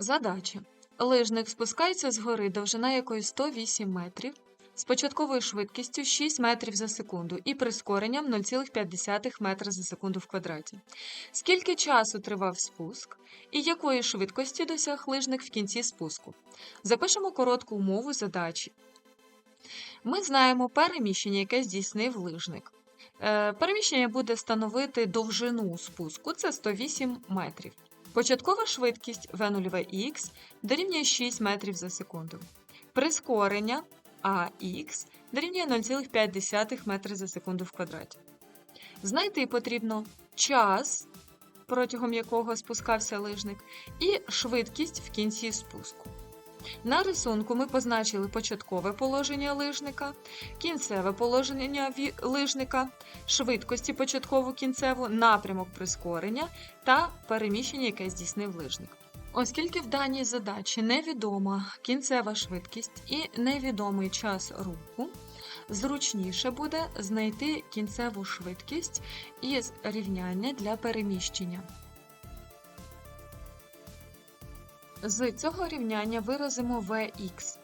Задача. Лижник спускається з гори, довжина якої 108 метрів, з початковою швидкістю 6 метрів за секунду і прискоренням 0,5 метра за секунду в квадраті. Скільки часу тривав спуск і якої швидкості досяг лижник в кінці спуску? Запишемо коротку умову задачі. Ми знаємо переміщення, яке здійснив лижник. Е, Переміщення буде становити довжину спуску, це 108 метрів. Початкова швидкість v0х дорівнює 6 метрів за секунду. Прискорення ax дорівнює 0,5 метри за секунду в квадраті. Знайти потрібно час, протягом якого спускався лижник, і швидкість в кінці спуску. На рисунку ми позначили початкове положення лижника, кінцеве положення лижника, швидкості початкову кінцеву, напрямок прискорення та переміщення, яке здійснив лижник. Оскільки в даній задачі невідома кінцева швидкість і невідомий час руху, зручніше буде знайти кінцеву швидкість із рівняння для переміщення. З цього рівняння виразимо Vx.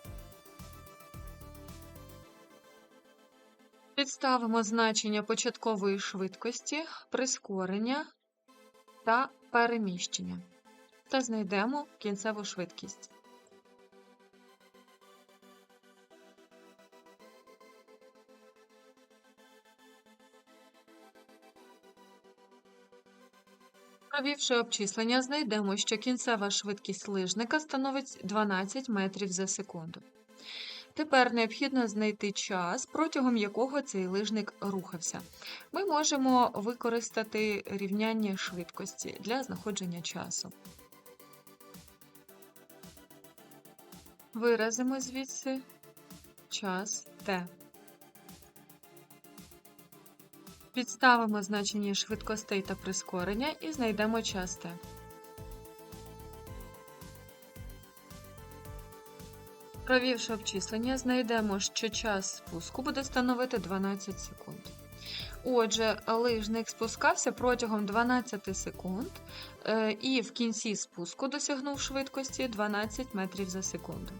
Підставимо значення початкової швидкості, прискорення та переміщення та знайдемо кінцеву швидкість. Провівши обчислення, знайдемо, що кінцева швидкість лижника становить 12 метрів за секунду. Тепер необхідно знайти час, протягом якого цей лижник рухався. Ми можемо використати рівняння швидкості для знаходження часу. Виразимо звідси час t. Підставимо значення швидкостей та прискорення і знайдемо час t. Провівши обчислення, знайдемо, що час спуску буде становити 12 секунд. Отже, лижник спускався протягом 12 секунд е, і в кінці спуску досягнув швидкості 12 метрів за секунду.